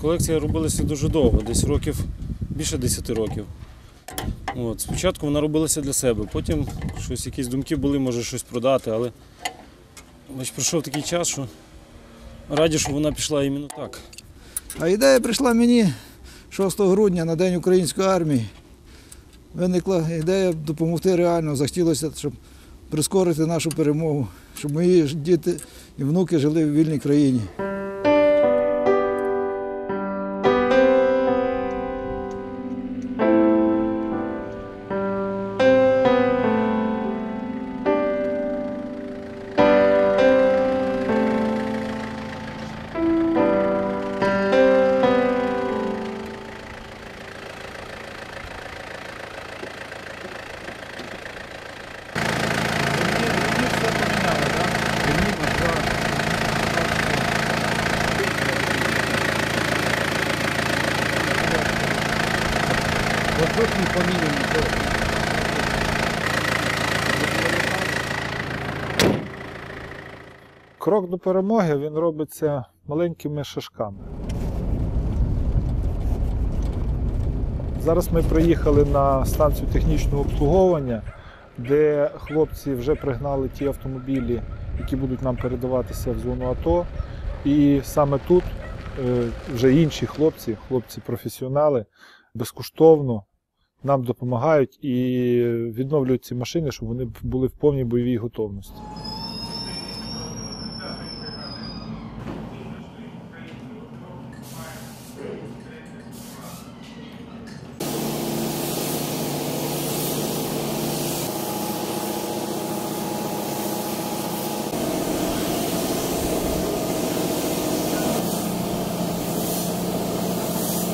Колекція робилася дуже довго, десь років більше 10 років. От, спочатку вона робилася для себе, потім щось, якісь думки були, може щось продати, але бач, пройшов такий час, що раді, що вона пішла іменно так. А ідея прийшла мені 6 грудня на День української армії. Виникла ідея допомогти реально. Захотілося, щоб прискорити нашу перемогу, щоб мої діти і внуки жили в вільній країні. Крок до перемоги він робиться маленькими шажками. Зараз ми приїхали на станцію технічного обслуговування, де хлопці вже пригнали ті автомобілі, які будуть нам передаватися в зону АТО. І саме тут е, вже інші хлопці, хлопці-професіонали, безкоштовно нам допомагають і відновлюють ці машини, щоб вони були в повній бойовій готовності.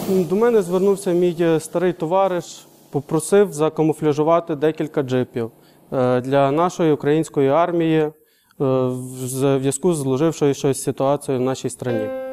До мене звернувся мій е, старий товариш, попросив закамуфляжувати декілька джипів е, для нашої української армії е, в зв'язку з щось ситуацією в нашій країні.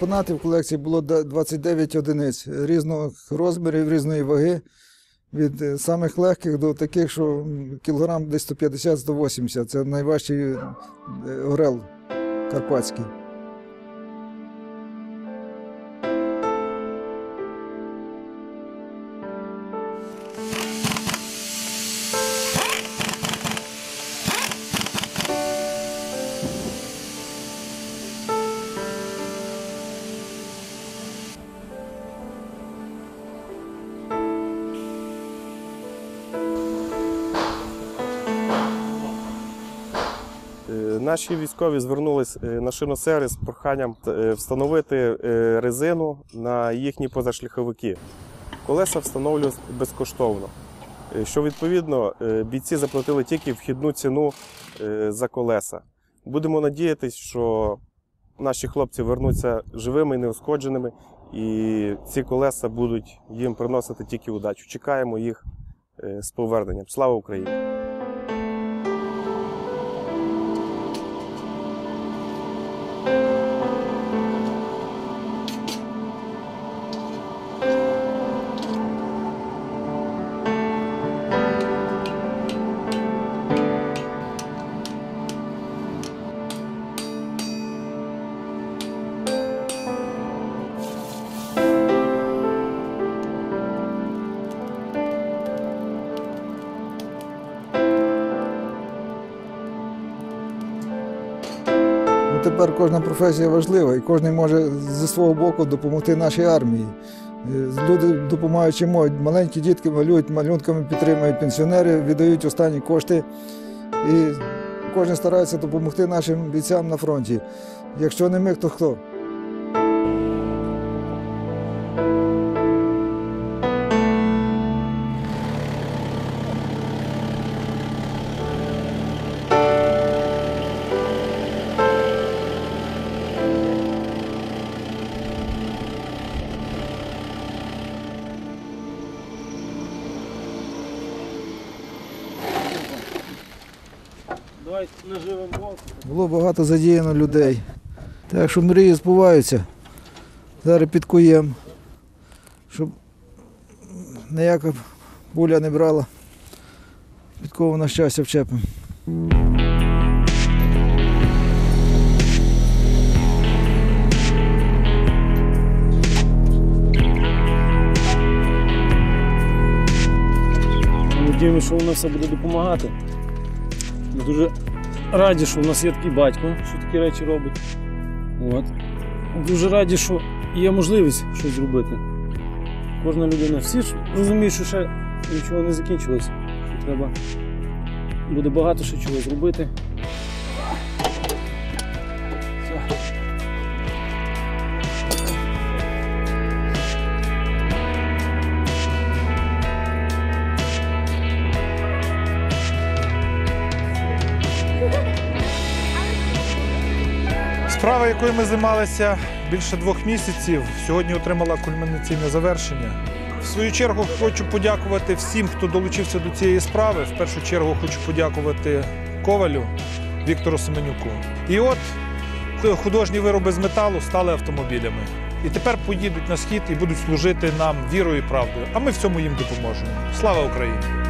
Експонатів в колекції було 29 одиниць різних розмірів, різної ваги. Від е, самих легких до таких, що кілограм десь 150-180. Це найважчий е, орел карпатський. Наші військові звернулись е, на шиносервіс з проханням е, встановити е, резину на їхні позашляховики. Колеса встановлюють безкоштовно. Що відповідно бійці заплатили тільки вхідну ціну за колеса. Будемо надіятися, що наші хлопці вернуться живими і неушкодженими, і ці колеса будуть їм приносити тільки удачу. Чекаємо їх з поверненням. Слава Україні! Тепер кожна професія важлива, і кожен може зі свого боку допомогти нашій армії. Е, Люди допомагають можуть. Маленькі дітки малюють, малюнками підтримують пенсіонери, віддають останні кошти. І кожен старається допомогти нашим бійцям на фронті. Якщо не ми, то хто? Було багато задіяно людей. Так що мрії збуваються. Зараз підкуємо, щоб ніяка пуля не брала. Підкову на щастя вчепимо. Надіємося, що воно все буде допомагати. Ми дуже раді, що в нас є такий батько, що такі речі робить. От. Дуже раді, що є можливість щось зробити. Кожна людина. Всі ж розуміють, що ще нічого не закінчилось. Що треба буде багато ще чого зробити. Справа, якою ми займалися більше двох місяців, сьогодні отримала кульмінаційне завершення. В свою чергу хочу подякувати всім, хто долучився до цієї справи. В першу чергу хочу подякувати Ковалю Віктору Семенюку. І от художні вироби з металу стали автомобілями. І тепер поїдуть на схід і будуть служити нам вірою і правдою. А ми в цьому їм допоможемо. Слава Україні!